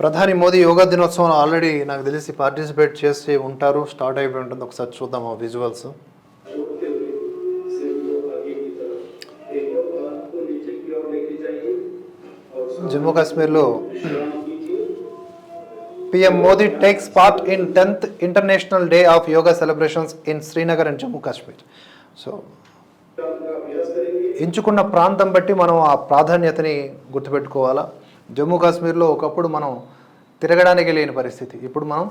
ప్రధాని మోదీ యోగా దినోత్సవం ఆల్రెడీ నాకు తెలిసి పార్టిసిపేట్ చేసి ఉంటారు. స్టార్ట్ అయిపోయి ఉంటుంది. ఒకసారి చూద్దాం ఆ విజువల్స్ జమ్మూ కాశ్మీర్లో PM Modi takes part in tenth international day of Yoga celebrations in Srinagar and Jammu Kashmir. So ఎంచుకున్న ప్రాంతం బట్టి మనం ఆ ప్రాధాన్యతని గుర్తుపెట్టుకోవాలా? జమ్మూ కాశ్మీర్లో ఒకప్పుడు మనం తిరగడానికి లేని పరిస్థితి. ఇప్పుడు మనం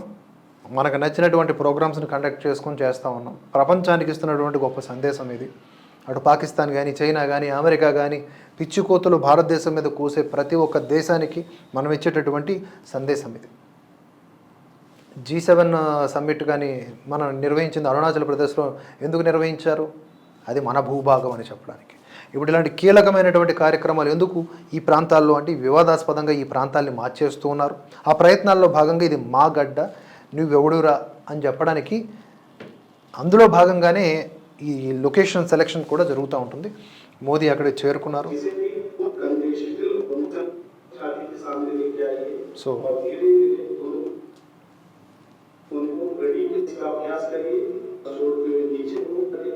మనకు నచ్చినటువంటి ప్రోగ్రామ్స్ని కండక్ట్ చేసుకొని చేస్తూ ఉన్నాం. ప్రపంచానికి ఇస్తున్నటువంటి గొప్ప సందేశం ఇది. అటు పాకిస్తాన్ కానీ చైనా కానీ అమెరికా కానీ పిచ్చి కోతులు భారతదేశం మీద కూసే ప్రతి ఒక్క దేశానికి మనం ఇచ్చేటటువంటి సందేశం ఇది. జీ సెవెన్ సమ్మిట్ కానీ మనం నిర్వహించింది అరుణాచల్ ప్రదేశ్లో ఎందుకు నిర్వహించారు? అది మన భూభాగం అని చెప్పడానికి. ఇప్పుడు ఇలాంటి కీలకమైనటువంటి కార్యక్రమాలు ఎందుకు ఈ ప్రాంతాల్లో అంటే వివాదాస్పదంగా ఈ ప్రాంతాల్ని మార్చేస్తూ ఉన్నారు ఆ ప్రయత్నాల్లో భాగంగా ఇది మా గడ్డ నువ్వెవడురా అని చెప్పడానికి అందులో భాగంగానే ఈ లొకేషన్ సెలెక్షన్ కూడా జరుగుతూ ఉంటుంది మోదీ అక్కడికి చేరుకున్నారు इसे भी कंधे शिथिल उनका छाती के सामने लेके आइए సో और धीरे धीरे उन- उनको घड़ी का अभ्यास करिए छोड़ते हुए नीचे मुंह की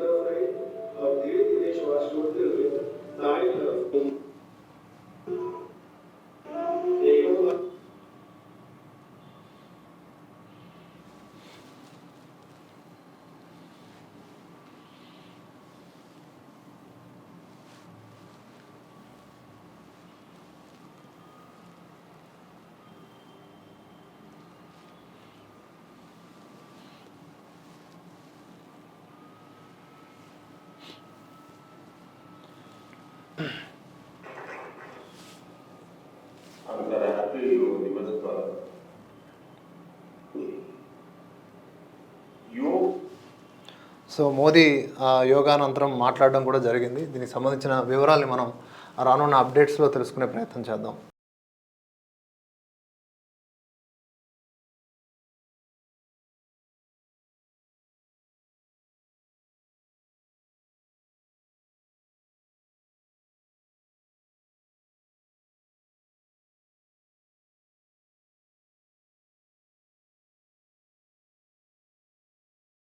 caractère au niveau de so Modi యోగానంతరం మాట్లాడడం కూడా జరిగింది. దీనికి సంబంధించిన వివరాలని మనం రానున్న అప్డేట్స్లో తెలుసుకునే ప్రయత్నం చేద్దాం.